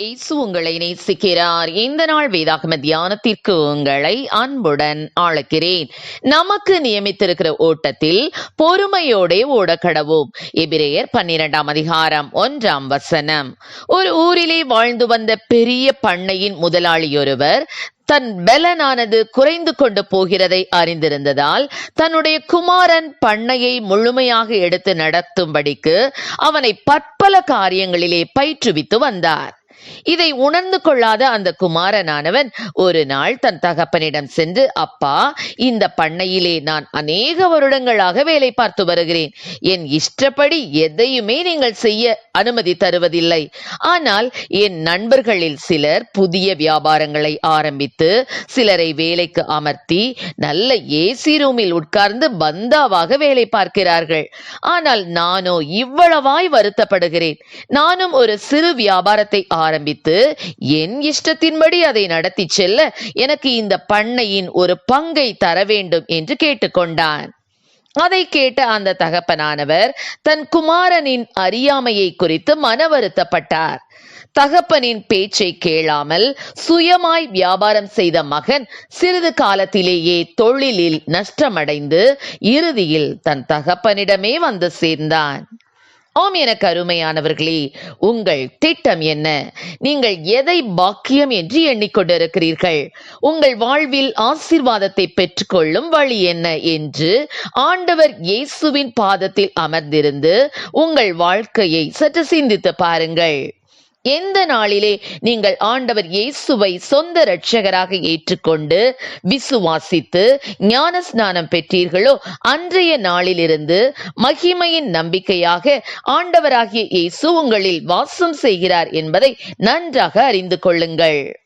இயேசு உங்களை நேசிக்கிறார். இந்த நாள் வேதாகம தியானத்திற்கு உங்களை அன்புடன் அழைக்கிறேன். நமக்கு நியமித்திருக்கிற ஓட்டத்தில் பொறுமையோட ஓட கடவோம். எபிரேயர் பன்னிரெண்டாம் அதிகாரம் ஒன்றாம் வசனம். ஒரு ஊரிலே வாழ்ந்து வந்த பெரிய பண்ணையின் முதலாளியொருவர் தன் பலனானது குறைந்து கொண்டு போகிறதை அறிந்திருந்ததால் தன்னுடைய குமாரன் பண்ணையை முழுமையாக எடுத்து நடத்தும்படிக்கு அவனை பற்பல காரியங்களிலே பயிற்றுவித்து வந்தார். இதை உணர்ந்து கொள்ளாத அந்த குமாரனானவன் ஒரு நாள் தன் தகப்பனிடம் சென்று அப்பா இந்த பண்ணையிலே நான் அநேக வருடங்களாக வேலை பார்த்து வருகிறேன். என் இஷ்டப்படி எதையுமே நீங்கள் செய்ய அனுமதி தருவதில்லை. ஆனால் என் நண்பர்களில் சிலர் புதிய வியாபாரங்களை ஆரம்பித்து சிலரை வேலைக்கு அமர்த்தி நல்ல ஏசி ரூமில் உட்கார்ந்து பந்தாவாக வேலை பார்க்கிறார்கள். ஆனால் நானோ இவ்வளவாய் வருத்தப்படுகிறேன். நானும் ஒரு சிறு வியாபாரத்தை ஆரம்பித்து என் இஷ்டத்தின்படி அதை நடத்தி செல்ல எனக்கு இந்த பண்ணையின் ஒரு பங்கை தர வேண்டும் என்று கேட்டுக்கொண்டான். அதை கேட்ட அந்த தகப்பனானவர் தன் குமாரனின் அறியாமையை குறித்து மன வருத்தப்பட்டார் தகப்பனின் பேச்சை கேளாமல் சுயமாய் வியாபாரம் செய்த மகன் சிறிது காலத்திலேயே தொழிலில் நஷ்டமடைந்து இறுதியில் தன் தகப்பனிடமே வந்து சேர்ந்தான். ஆம் எனக்கு அருமையானவர்களே உங்கள் திட்டம் என்ன? நீங்கள் எதை பாக்கியம் என்று எண்ணிக்கொண்டிருக்கிறீர்கள்? உங்கள் வாழ்வில் ஆசீர்வாதத்தை பெற்றுக்கொள்ளும் வழி என்ன என்று ஆண்டவர் இயேசுவின் பாதத்தில் அமர்ந்திருந்து உங்கள் வாழ்க்கையை சற்று சிந்தித்து பாருங்கள். எந்த நாளிலே நீங்கள் ஆண்டவர் இயேசுவை சொந்த இரட்சகராக ஏற்றுக்கொண்டு விசுவாசித்து ஞான ஸ்நானம் பெற்றீர்களோ அன்றைய நாளிலிருந்து மகிமையின் நம்பிக்கையாக ஆண்டவராகிய இயேசு உங்களில் வாசம் செய்கிறார் என்பதை நன்றாக அறிந்து கொள்ளுங்கள்.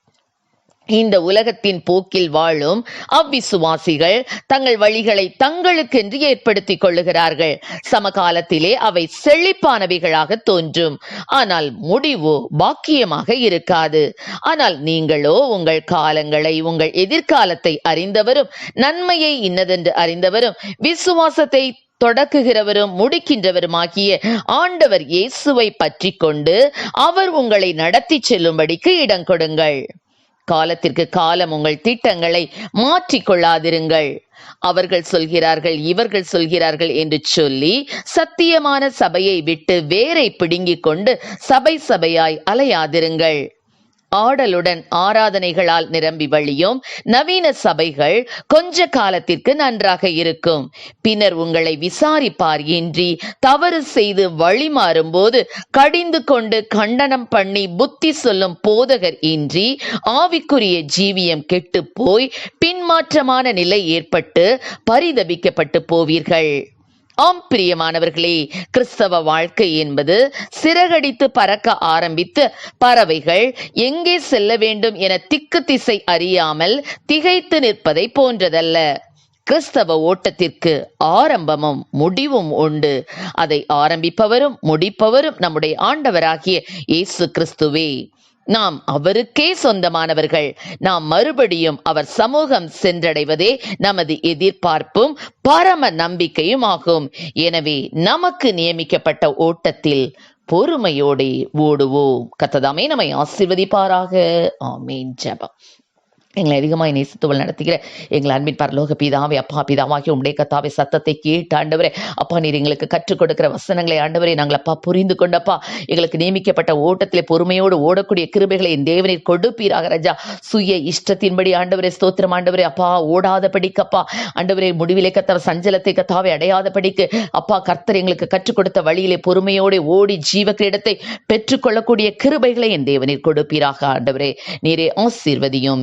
இந்த உலகத்தின் போக்கில் வாழும் அவ்விசுவாசிகள் தங்கள் வழிகளை தங்களுக்கென்று ஏற்படுத்திக் கொள்ளுகிறார்கள். சமகாலத்திலே அவை செழிப்பானவைகளாக தோன்றும். ஆனால் முடிவோ பாக்கியமாக இருக்காது. ஆனால் நீங்களோ உங்கள் காலங்களை உங்கள் எதிர்காலத்தை அறிந்தவரும் நன்மையை இன்னதென்று அறிந்தவரும் விசுவாசத்தை தொடக்குகிறவரும் முடிக்கின்றவருமாகிய ஆண்டவர் இயேசுவை பற்றி கொண்டு அவர் உங்களை நடத்தி செல்லும்படிக்கு இடம் கொடுங்கள். காலத்திற்கு காலம் உங்கள் திட்டங்களை மாற்றிக் கொள்ளாதிருங்கள் அவர்கள் சொல்கிறார்கள் இவர்கள் சொல்கிறார்கள் என்று சொல்லி சத்தியமான சபையை விட்டு வேரை பிடுங்கிக் கொண்டு சபை சபையாய் அலையாதிருங்கள். ஆடலுடன் ஆராதனைகளால் நிரம்பி வழியும் நவீன சபைகள் கொஞ்ச காலத்திற்கு நன்றாக இருக்கும். பின்னர் உங்களை விசாரிப்பார் இன்றி தவறு செய்து வழி மாறும்போது கடிந்து கொண்டு கண்டனம் பண்ணி புத்தி சொல்லும் போதகர் இன்றி ஆவிக்குரிய ஜீவியம் கெட்டு போய் பின்மாற்றமான நிலை ஏற்பட்டு பரிதபிக்கப்பட்டு போவீர்கள். ஆம் பிரியமானவர்களே கிறிஸ்தவ வாழ்க்கை என்பது சிறகடித்து பறக்க ஆரம்பித்து பறவைகள் எங்கே செல்ல வேண்டும் என திக்கு திசை அறியாமல் திகைத்து நிற்பதை போன்றதல்ல. கிறிஸ்தவ ஓட்டத்திற்கு ஆரம்பமும் முடிவும் உண்டு. அதை ஆரம்பிப்பவரும் முடிப்பவரும் நம்முடைய ஆண்டவராகிய இயேசு கிறிஸ்துவே. நாம் அவருக்கே சொந்தமானவர்கள். நாம் மறுபடியும் அவர் சமூகம் சென்றடைவதே நமது எதிர்பார்ப்பும் பரம நம்பிக்கையும் ஆகும். எனவே நமக்கு நியமிக்கப்பட்ட ஓட்டத்தில் பொறுமையோடு ஓடுவோம். கத்ததாமே நம்மை ஆசிர்வதிப்பாராக. ஆமீன். ஜபம். எங்களை அதிகமாக நேசித்துவள் நடத்துகிற எங்கள் அன்பின் பரலோக பிதாவே அப்பா பிதாவாகி உடைய கத்தாவை சத்தத்தை கேட்டு ஆண்டவரே அப்பா நீர் எங்களுக்கு கற்றுக் கொடுக்கிற வசனங்களை ஆண்டவரே நாங்கள் அப்பா புரிந்து கொண்டப்பா எங்களுக்கு நியமிக்கப்பட்ட ஓட்டத்திலே பொறுமையோடு ஓடக்கூடிய கிருபைகளை என் தேவனை கொடுப்பீராக ராஜா. சுய இஷ்டத்தின்படி ஆண்டவரே ஸ்தோத்திரம் ஆண்டவரே அப்பா ஓடாத படிக்கப்பா ஆண்டவரே முடிவிலே கத்தவ சஞ்சலத்தை கத்தாவை அடையாத படிக்கு அப்பா கர்த்தர் எங்களுக்கு கற்றுக் கொடுத்த வழியிலே பொறுமையோடு ஓடி ஜீவ கிரீடத்தை பெற்றுக்கொள்ளக்கூடிய கிருபைகளை என் தேவனில் கொடுப்பீராக ஆண்டவரே. நீரே ஆசீர்வதியும்.